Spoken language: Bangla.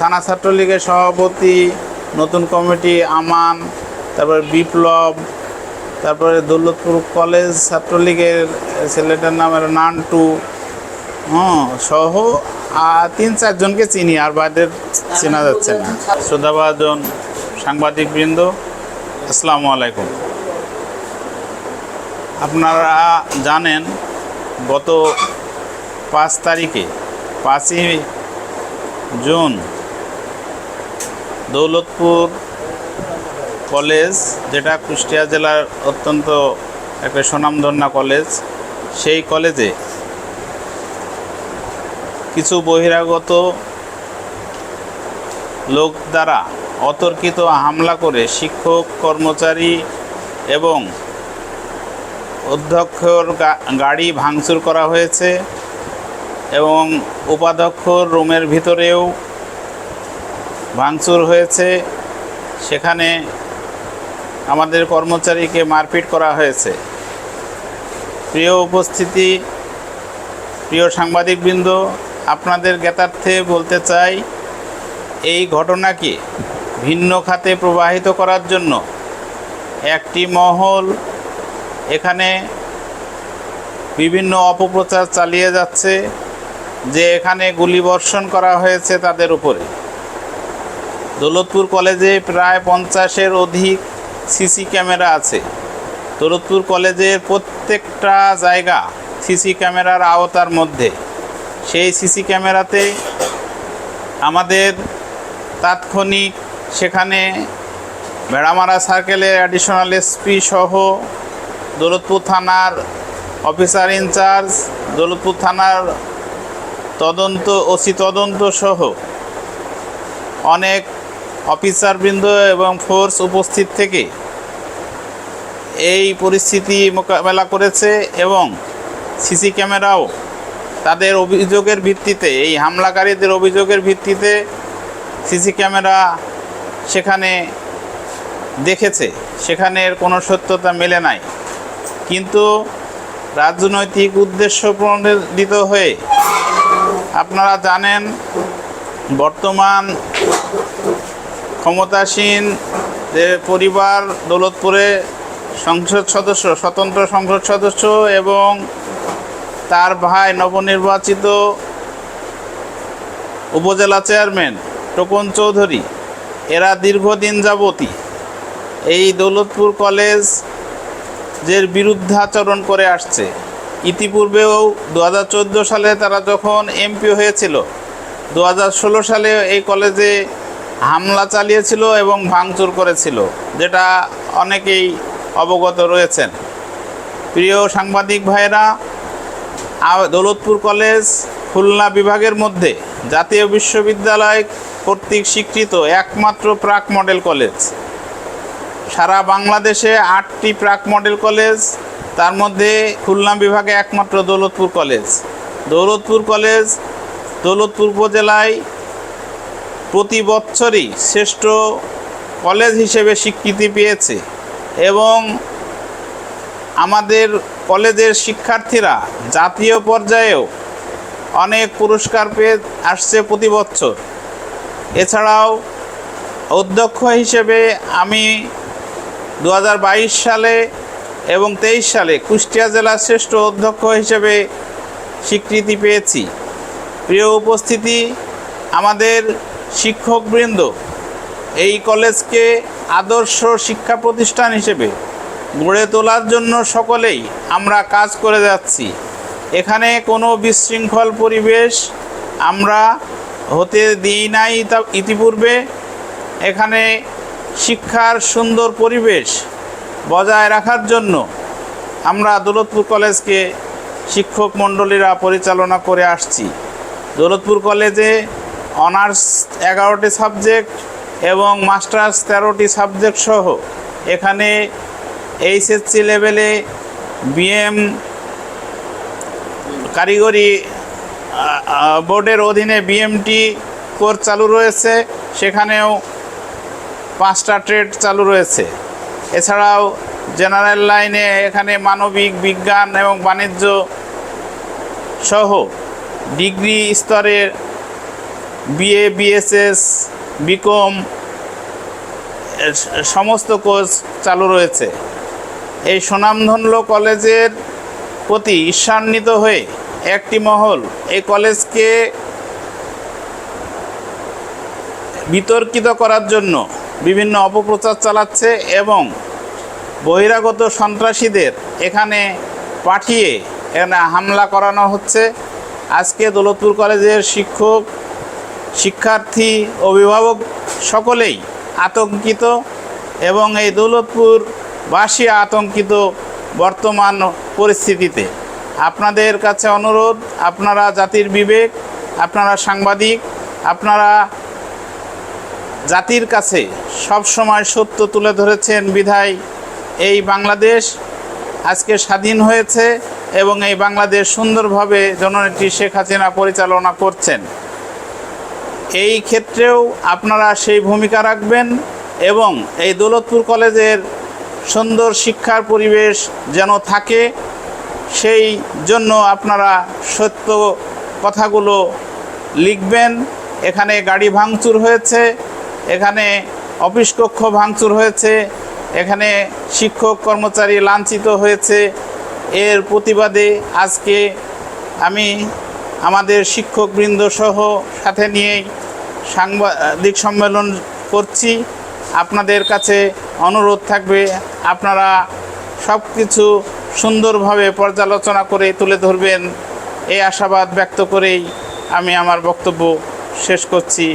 থানা ছাত্রলীগের সভাপতি, নতুন কমিটি, আমান, তারপরে বিপ্লব, তারপরে দৌলতপুর কলেজ ছাত্রলীগের ছেলেটার নাম হলো নান্টু। হ্যাঁ সহ আর তিন চারজনকে চিনি, আর বাদের চেনা যাচ্ছে না। শ্রদ্ধাভাজন সাংবাদিক বৃন্দ আসসালামু আলাইকুম। আপনারা জানেন, গত পাঁচ তারিখে, পাঁচই জুন দৌলতপুর কলেজ, যেটা কুষ্টিয়া জেলার অত্যন্ত একটা সুনামধন্য কলেজ, সেই কলেজে কিছু বহিরাগত লোক দ্বারা অতর্কিত হামলা করে শিক্ষক, কর্মচারী এবং অধ্যক্ষর গাড়ি ভাঙচুর করা হয়েছে এবং উপাধ্যক্ষর রুমের ভিতরেও ভাঙচুর হয়েছে। সেখানে আমাদের কর্মচারীকে মারপিট করা হয়েছে। প্রিয় উপস্থিতি, প্রিয় সাংবাদিকবৃন্দ, আপনাদের জ্ঞাতার্থে বলতে চাই, এই ঘটনাকে ভিন্ন খাতে প্রবাহিত করার জন্য একটি মহল এখানে বিভিন্ন অপপ্রচার চালিয়ে যাচ্ছে, যে এখানে গুলিবর্ষণ করা হয়েছে তাদের উপরে। দৌলতপুর কলেজে প্রায় পঞ্চাশের অধিক সিসি ক্যামেরা আছে। দৌলতপুর কলেজের প্রত্যেকটা জায়গা সিসি ক্যামেরার আওতার মধ্যে। সেই সিসি ক্যামেরাতে আমাদের তাৎক্ষণিক সেখানে ভেড়ামারা সার্কেলের অ্যাডিশনাল এসপি সহ দৌলতপুর থানার অফিসার ইনচার্জ দৌলতপুর থানার তদন্ত, ওসি তদন্ত সহ অনেক অফিসারবৃন্দ এবং ফোর্স উপস্থিত থেকে এই পরিস্থিতি মোকাবেলা করেছে এবং সিসি ক্যামেরাও তাদের অভিযোগের ভিত্তিতে, এই হামলাকারীদের অভিযোগের ভিত্তিতে সিসি ক্যামেরা সেখানে দেখেছে। সেখানের কোনো সত্যতা মেলে নাই। কিন্তু রাজনৈতিক উদ্দেশ্য প্রণোদিত হয়ে আপনারা জানেন, বর্তমান ক্ষমতাসীন যে পরিবার, দৌলতপুরে সংসদ সদস্য, স্বতন্ত্র সংসদ সদস্য এবং তার ভাই নবনির্বাচিত উপজেলা চেয়ারম্যান টোকন চৌধুরী। এরা দীর্ঘদিন যাবতী এই দৌলতপুর কলেজ যে বিরুদ্ধাচরণ করে আসছে। ইতিপূর্বেও দু হাজার চোদ্দ সালে তারা যখন এমপি হয়েছিল দু হাজার ষোলো সালে এই কলেজে হামলা চালিয়েছিল এবং ভাঙচুর করেছিল, যেটা অনেকেই অবগত রয়েছেন। প্রিয় সাংবাদিক ভাইরা দৌলতপুর কলেজ, খুলনা বিভাগের মধ্যে জাতীয় বিশ্ববিদ্যালয় কর্তৃক স্বীকৃত একমাত্র প্রাক মডেল কলেজ। সারা বাংলাদেশে আটটি প্রাক মডেল কলেজ, তার মধ্যে খুলনা বিভাগে একমাত্র দৌলতপুর কলেজ। দৌলতপুর কলেজ দৌলতপুর উপজেলায় প্রতি বছরই শ্রেষ্ঠ কলেজ হিসেবে স্বীকৃতি পেয়েছে এবং আমাদের কলেজের শিক্ষার্থীরা জাতীয় পর্যায়েও অনেক পুরস্কার পেয়ে আসছে প্রতি বছর। এছাড়াও অধ্যক্ষ হিসেবে আমি দু হাজার বাইশ সালে এবং তেইশ সালে কুষ্টিয়া জেলার শ্রেষ্ঠ অধ্যক্ষ হিসেবে স্বীকৃতি পেয়েছি। প্রিয় উপস্থিতি, আমাদের শিক্ষকবৃন্দ, এই কলেজকে আদর্শ শিক্ষা প্রতিষ্ঠান হিসেবে গড়ে তোলার জন্য সকলেই আমরা কাজ করে যাচ্ছি। এখানে কোনো বিশৃঙ্খল পরিবেশ আমরা হতে দিই নাই ইতিপূর্বে। এখানে শিক্ষার সুন্দর পরিবেশ বজায় রাখার জন্য আমরা দৌলতপুর কলেজকে শিক্ষক মণ্ডলীরা পরিচালনা করে আসছি। দৌলতপুর কলেজে অনার্স এগারোটি সাবজেক্ট এবং মাস্টার্স তেরোটি সাবজেক্ট সহ এখানে এইচএসসি লেভেলে বিএম কারিগরি বোর্ডের অধীনে বিএমটি কোর্স চালু রয়েছে, সেখানেও পাঁচটা ট্রেড চালু রয়েছে। এছাড়াও জেনারেল লাইনে এখানে মানবিক, বিজ্ঞান এবং বাণিজ্য সহ ডিগ্রি স্তরের বিএ বিএসএস বিকম সমস্ত কোর্স চালু রয়েছে। এই সুনামধন্য কলেজের প্রতি ঈর্ষান্বিত হয়ে একটি মহল এই কলেজকে বিতর্কিত করার জন্য বিভিন্ন অপপ্রচার চালাচ্ছে এবং বহিরাগত সন্ত্রাসীদের এখানে পাঠিয়ে এখানে হামলা করানো হচ্ছে। আজকে দৌলতপুর কলেজের শিক্ষক শিক্ষার্থী, অভিভাবক সকলেই আতঙ্কিত এবং এই দৌলতপুর বাসী আতঙ্কিত বর্তমান পরিস্থিতিতে। আপনাদের কাছে অনুরোধ, আপনারা জাতির বিবেক, আপনারা সাংবাদিক, আপনারা জাতির কাছে সব সময় সত্য তুলে ধরেছেন বিধায় এই বাংলাদেশ আজকে স্বাধীন হয়েছে এবং এই বাংলাদেশ সুন্দরভাবে জননেত্রী শেখ হাসিনা পরিচালনা করছেন। এই ক্ষেত্রেও আপনারা সেই ভূমিকা রাখবেন এবং এই দৌলতপুর কলেজের সুন্দর শিক্ষার পরিবেশ যেন থাকে, সেই জন্য আপনারা সত্য কথাগুলো লিখবেন। এখানে গাড়ি ভাঙচুর হয়েছে, এখানে অফিস কক্ষ ভাঙচুর হয়েছে, এখানে শিক্ষক কর্মচারী লাঞ্ছিত হয়েছে। এর প্রতিবাদে আজকে আমি আমাদের শিক্ষকবৃন্দ সহ সাথে নিয়েই সাংবাদিক সম্মেলন করছি। আপনাদের কাছে অনুরোধ থাকবে, আপনারা সব কিছু সুন্দরভাবে পর্যালোচনা করে তুলে ধরবেন। এই আশাবাদ ব্যক্ত করেই আমি আমার বক্তব্য শেষ করছি।